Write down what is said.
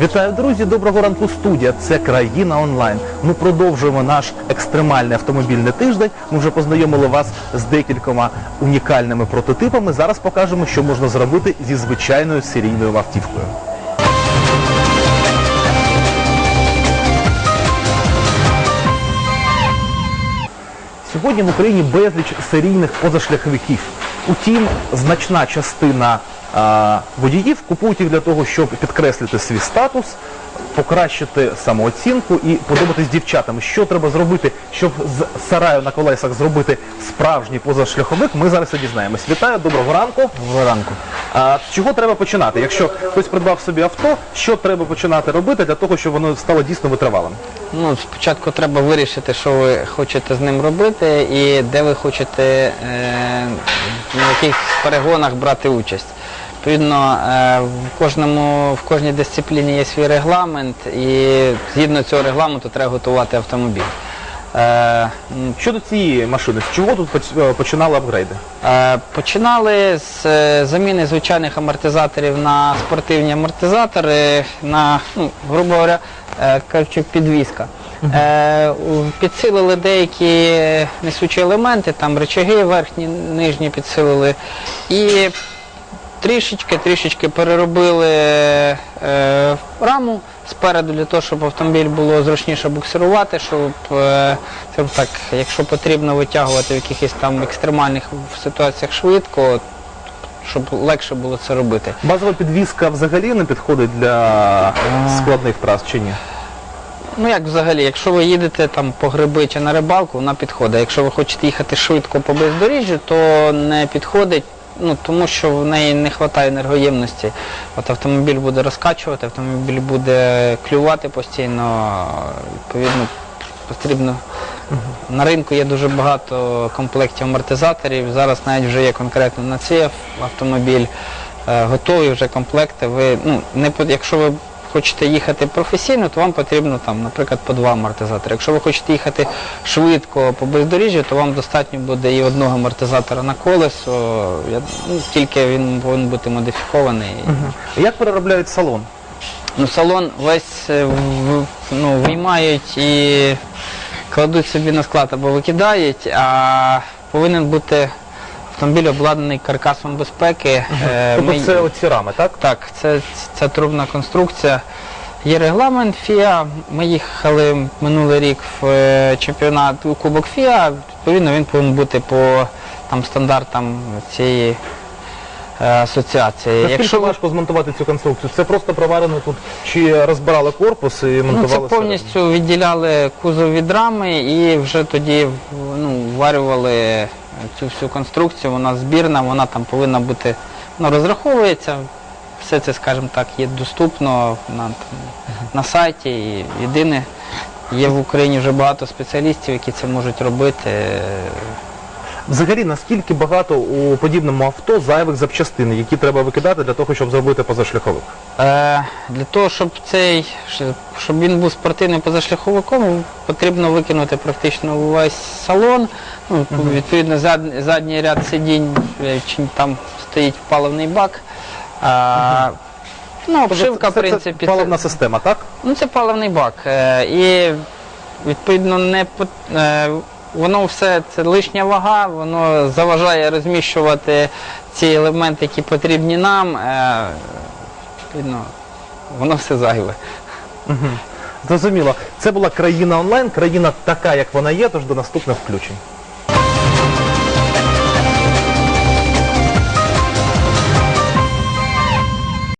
Вітаю, друзі! Доброго ранку, студія. Це країна онлайн. Ми продовжуємо наш екстремальний автомобільний тиждень. Ми вже познайомили вас з декількома унікальними прототипами. Зараз покажемо, що можна зробити зі звичайною серійною автівкою. Сьогодні в Україні безліч серійних позашляховиків. Утім, значна частина водіїв купують їх для того, щоб підкреслити свій статус, покращити самооцінку і подобатись дівчатам. Що треба зробити, щоб з сараю на колесах зробити справжній позашляховик, ми зараз і дізнаємось. Вітаю, доброго ранку. Доброго ранку. А з чого треба починати? Якщо хтось придбав собі авто, що треба починати робити для того, щоб воно стало дійсно витривалим? Ну, спочатку треба вирішити, що ви хочете з ним робити і де ви хочете е, на яких перегонах брати участь. Відповідно, е, в, кожному, в кожній дисципліні є свій регламент і згідно цього регламенту треба готувати автомобіль. Е, Щодо цієї машини, з чого тут е, починали апгрейди? Е, Починали з заміни звичайних амортизаторів на спортивні амортизатори, на, ну, грубо говоря, кажучи, підвізка. Підсилили деякі несучі елементи, там речаги верхні, нижні підсилили. І трішечки, трішечки переробили е, раму спереду для того, щоб автомобіль було зручніше буксирувати, щоб е, так, якщо потрібно витягувати в якихось там екстремальних ситуаціях швидко, щоб легше було це робити. Базова підвізка взагалі не підходить для складних трас чи ні? Ну як взагалі, якщо ви їдете там по гриби чи на рибалку, вона підходить. Якщо ви хочете їхати швидко по бездоріжжю, то не підходить. Ну, тому що в неї не вистачає енергоємності. От автомобіль буде розкачувати, автомобіль буде клювати постійно, відповідно, потрібно. На ринку є дуже багато комплектів амортизаторів. Зараз навіть вже є конкретно на цей автомобіль е, готові вже комплекти. Ви, ну, не, якщо ви хочете їхати професійно, то вам потрібно там, наприклад, по два амортизатори. Якщо ви хочете їхати швидко по бездоріжжю, то вам достатньо буде і одного амортизатора на колесо. Ну, тільки він повинен бути модифікований. Як переробляють салон? Ну, салон весь е, ну, виймають і кладуть собі на склад або викидають, а повинен бути автомобіль обладнаний каркасом безпеки. Е, Тобто ми- це оці рами, так? так, це, це трубна конструкція. Є регламент ФІА. Ми їхали минулий рік в е, чемпіонат у Кубок ФІА. Відповідно, він повинен бути по там, стандартам цієї е, асоціації. Наскільки ви важко змонтувати цю конструкцію? Це просто проварено тут, чи розбирали корпус і Ну, монтували це всередину? повністю відділяли кузов від рами і вже тоді ну, варювали цю всю конструкцію. Вона збірна, вона там повинна бути, ну, розраховується. Все це, скажімо так, є доступно на, на сайті. І єдине, є в Україні вже багато спеціалістів, які це можуть робити. Взагалі, наскільки багато у подібному авто зайвих запчастин, які треба викидати для того, щоб зробити позашляховик? Е, для того, щоб цей, щоб він був спортивним позашляховиком, потрібно викинути практично весь салон. Ну, Відповідно, зад- задній ряд сидінь, е, чи там стоїть паливний бак. А, ну, обшивка, в це, принципі, це паливна система, так? Ну, це паливний бак. Е, і відповідно не пот- е, воно все це лишня вага, воно заважає розміщувати ці елементи, які потрібні нам. Е, відповідно, воно все зайве. Зрозуміло. Це була країна онлайн, країна така, як вона є, тож до наступних включень.